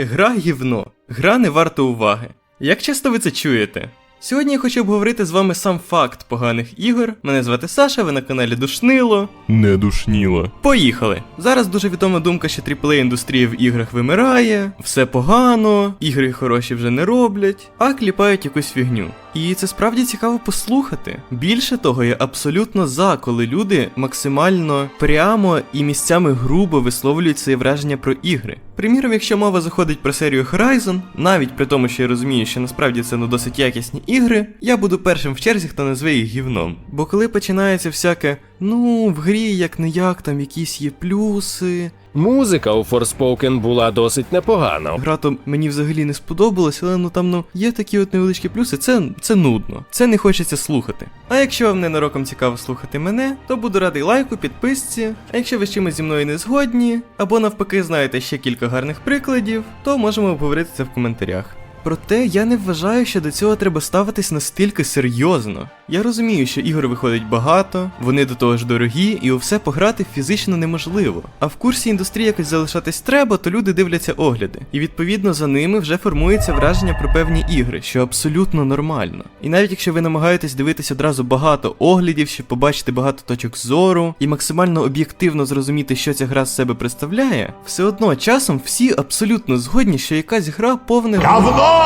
Гра гівно. Гра не варта уваги. Як часто ви це чуєте? Сьогодні я хочу обговорити з вами сам факт поганих ігор. Мене звати Саша, ви на каналі Душнило. Не душніло. Поїхали! Зараз дуже відома думка, що тріплей індустрія в іграх вимирає, все погано, ігри хороші вже не роблять, а кліпають якусь фігню. І це справді цікаво послухати. Більше того, я абсолютно за, коли люди максимально прямо і місцями грубо висловлюють своє враження про ігри. Приміром, якщо мова заходить про серію Horizon, навіть при тому, що я розумію, що насправді це ну досить якісні ігри, я буду першим в черзі, хто назве їх гівном. Бо коли починається всяке, ну, в грі як не як, там якісь є плюси, Музика у Forspoken була досить непогана. Гра то мені взагалі не сподобалась, але ну там ну є такі от невеличкі плюси. Це, це нудно. Це не хочеться слухати. А якщо вам ненароком цікаво слухати мене, то буду радий лайку, підписці. А якщо ви з чимось зі мною не згодні, або навпаки знаєте ще кілька гарних прикладів, то можемо обговорити це в коментарях. Проте я не вважаю, що до цього треба ставитись настільки серйозно. Я розумію, що ігор виходить багато, вони до того ж дорогі, і у все пограти фізично неможливо. А в курсі індустрії якось залишатись треба, то люди дивляться огляди. І відповідно за ними вже формується враження про певні ігри, що абсолютно нормально. І навіть якщо ви намагаєтесь дивитись одразу багато оглядів, щоб побачити багато точок зору і максимально об'єктивно зрозуміти, що ця гра з себе представляє, все одно часом всі абсолютно згодні, що якась гра повне говно!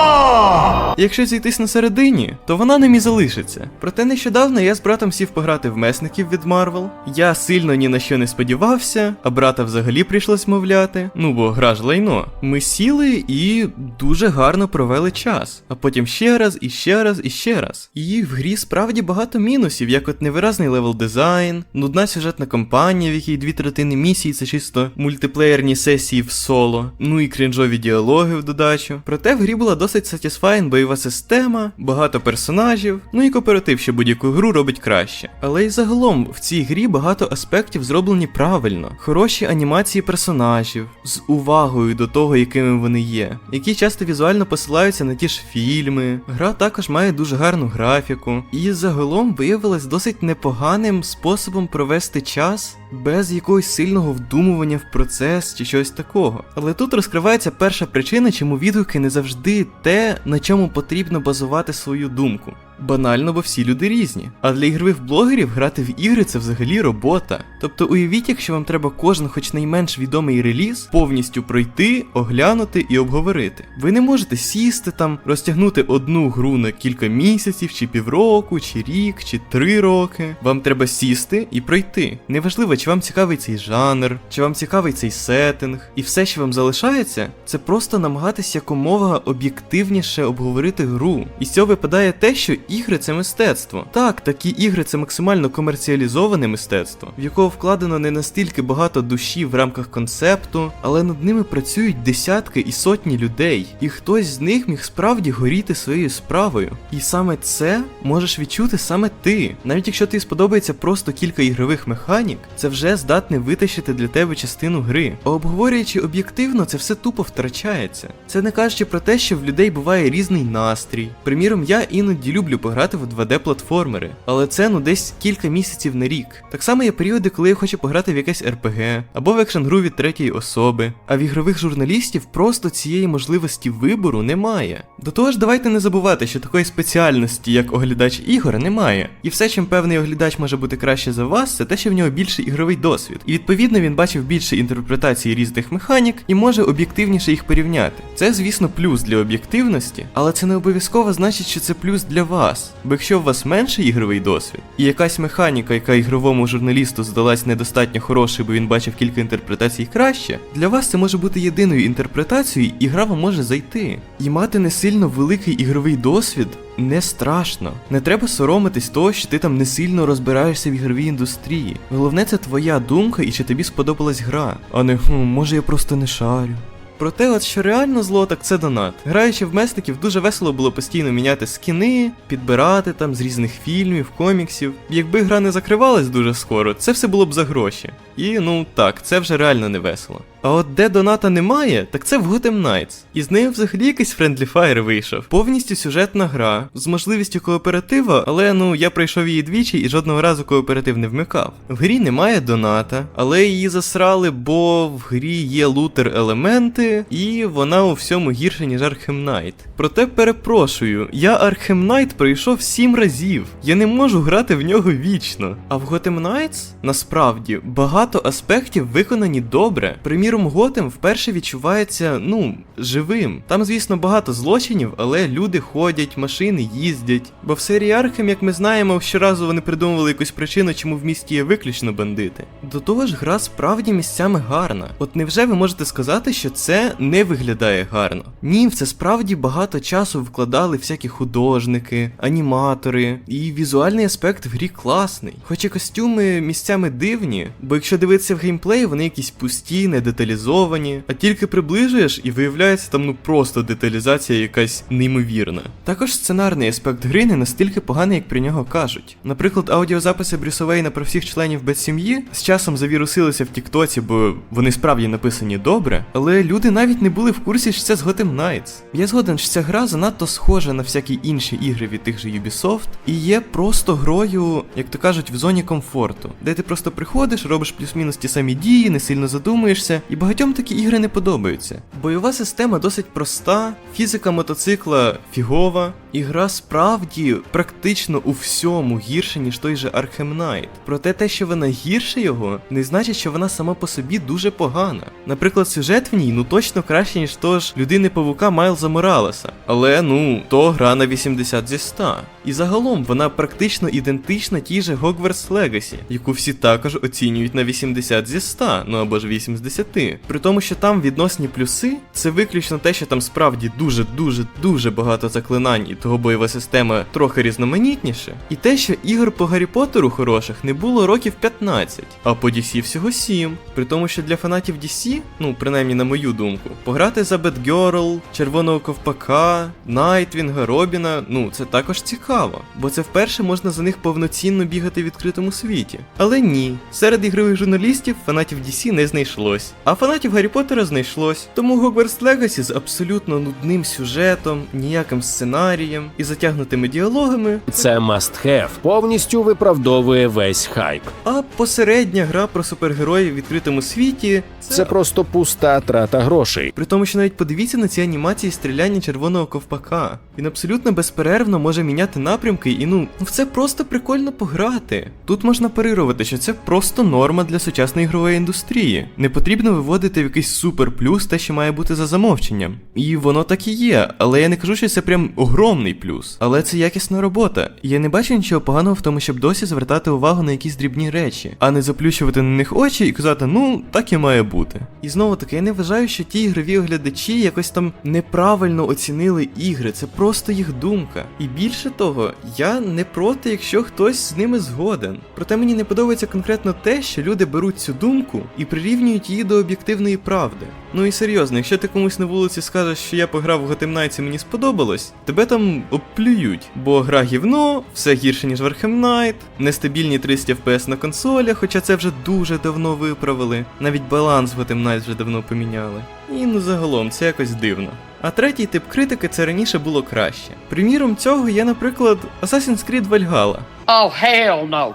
Якщо зійтись на середині, то вона ним і залишиться. Проте нещодавно я з братом сів пограти в месників від Марвел. Я сильно ні на що не сподівався, а брата взагалі прийшлось мовляти. Ну бо гра ж лайно. Ми сіли і дуже гарно провели час. А потім ще раз, і ще раз, і ще раз. І в грі справді багато мінусів, як от невиразний левел дизайн, нудна сюжетна кампанія, в якій дві третини місії це чисто мультиплеєрні сесії в соло, ну і крінжові діалоги в додачу. Проте в грі була досить satisfying бойова система, багато персонажів, ну і кооператив, що будь-яку гру робить краще. Але й загалом в цій грі багато аспектів зроблені правильно, хороші анімації персонажів, з увагою до того, якими вони є, які часто візуально посилаються на ті ж фільми. Гра також має дуже гарну графіку, і загалом виявилась досить непоганим способом провести час без якогось сильного вдумування в процес чи щось такого. Але тут розкривається перша причина, чому відгуки не завжди те, на чому потрібно базувати свою думку. Банально, бо всі люди різні. А для ігрових блогерів грати в ігри це взагалі робота. Тобто уявіть, якщо вам треба кожен, хоч найменш відомий реліз, повністю пройти, оглянути і обговорити. Ви не можете сісти там, розтягнути одну гру на кілька місяців, чи півроку, чи рік, чи три роки. Вам треба сісти і пройти. Неважливо, чи вам цікавий цей жанр, чи вам цікавий цей сеттинг. І все, що вам залишається, це просто намагатися якомога об'єктивніше обговорити гру. І з цього випадає те, що ігри це мистецтво. Так, такі ігри це максимально комерціалізоване мистецтво, в якого вкладено не настільки багато душі в рамках концепту, але над ними працюють десятки і сотні людей, і хтось з них міг справді горіти своєю справою. І саме це можеш відчути саме ти. Навіть якщо тобі сподобається просто кілька ігрових механік, це вже здатне витащити для тебе частину гри. А обговорюючи об'єктивно, це все тупо втрачається. Це не кажучи про те, що в людей буває різний настрій. Приміром, я іноді люблю пограти в 2D-платформери, але це ну десь кілька місяців на рік. Так само є періоди, коли я хочу пограти в якесь RPG або в екшн гру від третьої особи. А в ігрових журналістів просто цієї можливості вибору немає. До того ж, давайте не забувати, що такої спеціальності, як оглядач ігор, немає. І все, чим певний оглядач може бути краще за вас, це те, що в нього більший ігровий досвід. І відповідно він бачив більше інтерпретацій різних механік і може об'єктивніше їх порівняти. Це, звісно, плюс для об'єктивності, але це не обов'язково значить, що це плюс для вас. Бо якщо у вас менший ігровий досвід, і якась механіка, яка ігровому журналісту здалась недостатньо хорошою, бо він бачив кілька інтерпретацій краще, для вас це може бути єдиною інтерпретацією, і гра вам може зайти. І мати не сильно великий ігровий досвід. Не страшно, не треба соромитись того, що ти там не сильно розбираєшся в ігровій індустрії. Головне, це твоя думка і чи тобі сподобалась гра, а не хм, може я просто не шарю. Проте, от що реально зло, так це донат. Граючи в месників, дуже весело було постійно міняти скіни, підбирати там з різних фільмів, коміксів. Якби гра не закривалась дуже скоро, це все було б за гроші. І ну так, це вже реально не весело. А от де доната немає, так це в Gotham Knights. І з нею взагалі якийсь Friendly Fire вийшов. Повністю сюжетна гра з можливістю кооператива, але ну я пройшов її двічі і жодного разу кооператив не вмикав. В грі немає доната, але її засрали, бо в грі є лутер елементи, і вона у всьому гірше, ніж Arkham Knight. Проте перепрошую, я Arkham Knight пройшов сім разів. Я не можу грати в нього вічно. А в Gotham Knights насправді багато аспектів виконані добре. Приміром, Готэм вперше відчувається, ну, живим. Там, звісно, багато злочинів, але люди ходять, машини їздять. Бо в серії Архем, як ми знаємо, щоразу вони придумували якусь причину, чому в місті є виключно бандити. До того ж, гра справді місцями гарна. От невже ви можете сказати, що це не виглядає гарно? Ні, в це справді багато часу вкладали всякі художники, аніматори, і візуальний аспект в грі класний. Хоча костюми місцями дивні, бо якщо дивитися в геймплей, вони якісь пусті, недеталізовані, а тільки приближуєш і виявляється там ну просто деталізація якась неймовірна. Також сценарний аспект гри не настільки поганий, як про нього кажуть. Наприклад, аудіозаписи Брюса Вейна про всіх членів без сім'ї з часом завірусилися в Тіктоці, бо вони справді написані добре, але люди навіть не були в курсі, що це з Gotham Knights. Я згоден, що ця гра занадто схожа на всякі інші ігри від тих же Ubisoft, і є просто грою, як то кажуть, в зоні комфорту, де ти просто приходиш, робиш плюс-мінус ті самі дії, не сильно задумуєшся, і багатьом такі ігри не подобаються. Бойова система досить проста, фізика мотоцикла фігова, і гра справді практично у всьому гірше, ніж той же Arkham Knight. Проте те, що вона гірше його, не значить, що вона сама по собі дуже погана. Наприклад, сюжет в ній ну точно краще, ніж того ж людини павука Майлза Моралеса. Але ну, то гра на 80 зі 100. І загалом вона практично ідентична тій же Hogwarts Legacy, яку всі також оцінюють на 80 зі 100, ну або ж 8 з 10. При тому, що там відносні плюси, це виключно те, що там справді дуже дуже дуже багато заклинань, і того бойова система трохи різноманітніше. І те, що ігор по Гаррі Поттеру хороших не було років 15, а по DC всього 7. При тому, що для фанатів DC, ну принаймні на мою думку, пограти за Бетгерл, Червоного Ковпака, Найтвінга, Робіна, ну це також цікаво, бо це вперше можна за них повноцінно бігати в відкритому світі. Але ні, серед ігрових журналістів фанатів DC не знайшлось, а фанатів Гаррі Поттера знайшлось. Тому Hogwarts Legacy з абсолютно нудним сюжетом, ніяким сценарієм і затягнутими діалогами. Це must have, повністю виправдовує весь хайп. А посередня гра про супергероїв в відкритому світі Це просто пуста трата грошей. При тому, що навіть подивіться на ці анімації стріляння червоного ковпака. Він абсолютно безперервно може міняти напрямки, і ну, в це просто прикольно пограти. Тут можна парирувати, що це просто норма для сучасної ігрової індустрії. Не потрібно виводити в якийсь супер плюс те, що має бути за замовченням. І воно так і є, але я не кажу, що це прям огромний плюс. Але це якісна робота. Я не бачу нічого поганого в тому, щоб досі звертати увагу на якісь дрібні речі, а не заплющувати на них очі і казати, ну так і має бути. І знову таки, я не вважаю, що ті ігрові оглядачі якось там неправильно оцінили ігри. Це просто їх думка. І більше того, я не проти, якщо хтось з ними згоден. Проте мені не подобається конкретно те, що люди беруть цю думку і прирівнюють її до об'єктивної правди. Ну і серйозно, якщо ти комусь на вулиці скажеш, що я пограв в Gotham мені сподобалось, тебе там обплюють, бо гра гівно, все гірше, ніж Arkham Knight, нестабільні 30 FPS на консолях, хоча це вже дуже давно виправили. Навіть баланс в Knights вже давно поміняли. І ну загалом це якось дивно. А третій тип критики це раніше було краще. Приміром цього є, наприклад, Assassin's Creed Valhalla. Oh, hell no.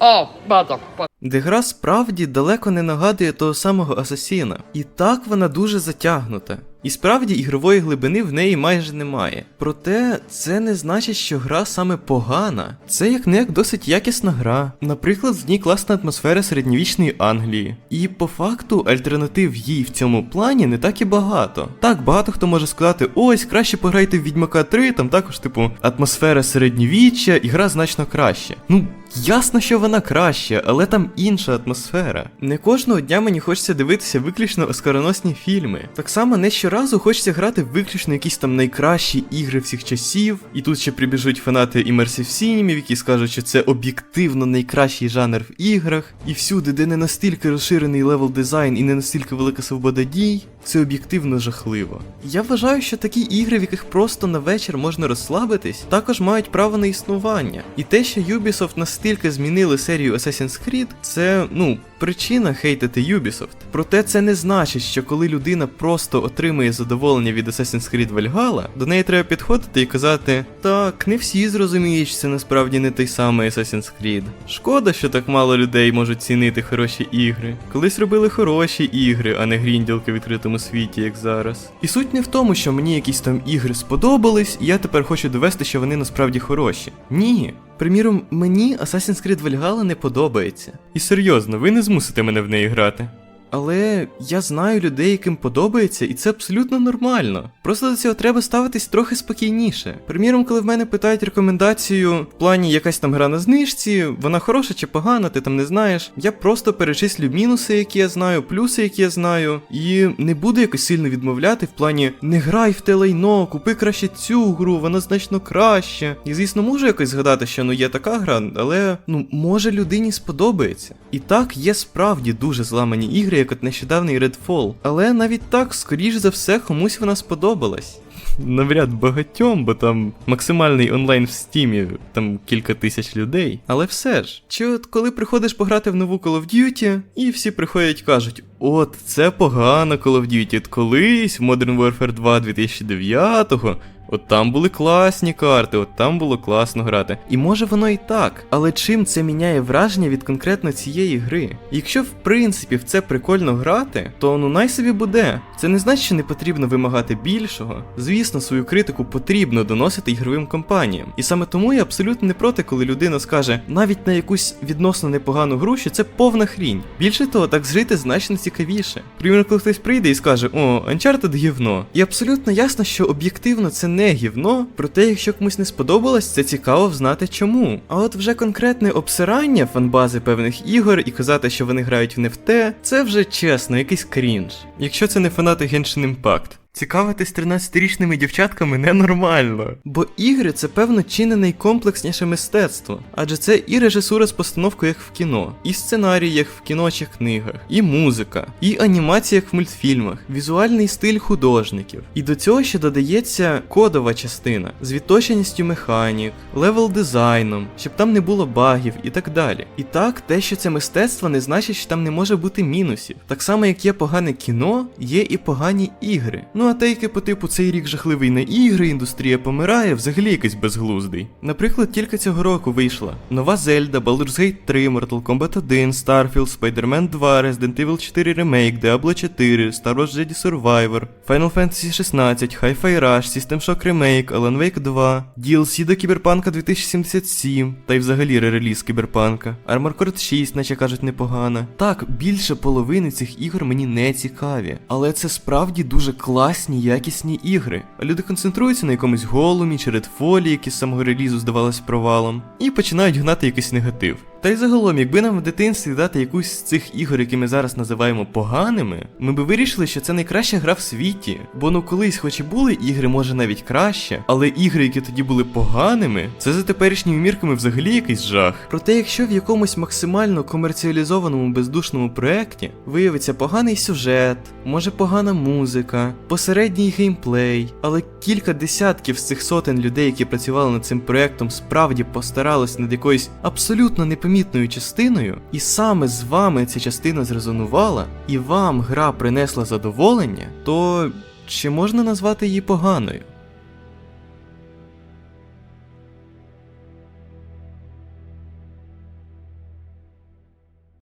Oh, motherfucker. де справді далеко не нагадує того самого Асасіна. І так вона дуже затягнута. І справді ігрової глибини в неї майже немає. Проте це не значить, що гра саме погана. Це як не як досить якісна гра. Наприклад, в ній класна атмосфера середньовічної Англії. І по факту альтернатив їй в цьому плані не так і багато. Так, багато хто може сказати, ось краще пограйте в Відьмака 3, там також, типу, атмосфера середньовіччя і гра значно краще. Ну, Ясно, що вона краще, але там інша атмосфера. Не кожного дня мені хочеться дивитися виключно оскароносні фільми. Так само не щоразу хочеться грати виключно якісь там найкращі ігри всіх часів. І тут ще прибіжуть фанати імерсів сінімів, які скажуть, що це об'єктивно найкращий жанр в іграх. І всюди, де не настільки розширений левел дизайн і не настільки велика свобода дій, це об'єктивно жахливо. Я вважаю, що такі ігри, в яких просто на вечір можна розслабитись, також мають право на існування. І те, що Ubisoft настільки змінили серію Assassin's Creed, це ну причина хейтити Ubisoft. Проте це не значить, що коли людина просто отримує задоволення від Assassin's Creed Valhalla, до неї треба підходити і казати: так, не всі зрозуміють, що це насправді не той самий Assassin's Creed. Шкода, що так мало людей можуть цінити хороші ігри. Колись робили хороші ігри, а не грінділки в відкритому світі, як зараз. І суть не в тому, що мені якісь там ігри сподобались, і я тепер хочу довести, що вони насправді хороші. Ні. Приміром, мені Assassin's Creed Valhalla не подобається. І серйозно, ви не змусите мене в неї грати. Але я знаю людей, яким подобається, і це абсолютно нормально. Просто до цього треба ставитись трохи спокійніше. Приміром, коли в мене питають рекомендацію в плані якась там гра на знижці, вона хороша чи погана, ти там не знаєш. Я просто перечислю мінуси, які я знаю, плюси, які я знаю, і не буду якось сильно відмовляти в плані не грай в те лайно, купи краще цю гру, вона значно краще. І звісно, можу якось згадати, що ну є така гра, але ну може людині сподобається. І так є справді дуже зламані ігри, як от нещодавний Redfall. Але навіть так, скоріш за все, комусь вона сподобалась. Навряд багатьом, бо там максимальний онлайн в стімі, там кілька тисяч людей. Але все ж, чи от коли приходиш пограти в нову Call of Duty, і всі приходять кажуть: от це погано Call of Duty, от колись в Modern Warfare 2 2009-го. От там були класні карти, от там було класно грати. І може воно і так, але чим це міняє враження від конкретно цієї гри? Якщо в принципі в це прикольно грати, то ну най собі буде. Це не значить, що не потрібно вимагати більшого. Звісно, свою критику потрібно доносити ігровим компаніям. І саме тому я абсолютно не проти, коли людина скаже навіть на якусь відносно непогану гру, що це повна хрінь. Більше того, так жити значно цікавіше. Примірно, коли хтось прийде і скаже, о, Uncharted гівно. І абсолютно ясно, що об'єктивно це не гівно, проте, якщо комусь не сподобалось, це цікаво взнати чому. А от вже конкретне обсирання фанбази певних ігор і казати, що вони грають в не в те, це вже чесно, якийсь крінж. Якщо це не фанати Genshin Impact. Цікавитись 13-річними дівчатками ненормально. Бо ігри це певно чи не найкомплексніше мистецтво, адже це і режисура з постановкою, як в кіно, і сценарій, як в кіно чи книгах, і музика, і анімація, як в мультфільмах, візуальний стиль художників. І до цього ще додається кодова частина з відточеністю механік, левел дизайном, щоб там не було багів і так далі. І так, те, що це мистецтво, не значить, що там не може бути мінусів. Так само, як є погане кіно, є і погані ігри. Ну а тейки по типу цей рік жахливий на ігри, індустрія помирає, взагалі якийсь безглуздий. Наприклад, тільки цього року вийшла нова Zelda, Baldur's Gate 3, Mortal Kombat 1, Starfield, Spider-Man 2, Resident Evil 4 Remake, Diablo 4, Star Wars Jedi Survivor, Final Fantasy 16, Hi-Fi Rush, System Shock Remake, Alan Wake 2, DLC до Кіберпанка 2077, та й взагалі ререліз Кіберпанка, Armor Core 6, наче кажуть, непогана. Так, більше половини цих ігор мені не цікаві, але це справді дуже класні, якісні ігри. Люди концентруються на якомусь голумі чи редфолі, які з самого релізу здавалось провалом, і починають гнати якийсь негатив. Та й загалом, якби нам в дитинстві дати якусь з цих ігор, які ми зараз називаємо поганими, ми би вирішили, що це найкраща гра в світі. Бо ну колись, хоч і були ігри, може навіть краще, але ігри, які тоді були поганими, це за теперішніми мірками взагалі якийсь жах. Проте, якщо в якомусь максимально комерціалізованому бездушному проєкті виявиться поганий сюжет, може погана музика, посередній геймплей, але кілька десятків з цих сотень людей, які працювали над цим проєктом, справді постарались над якоюсь абсолютно непомітною частиною, і саме з вами ця частина зрезонувала, і вам гра принесла задоволення, то чи можна назвати її поганою?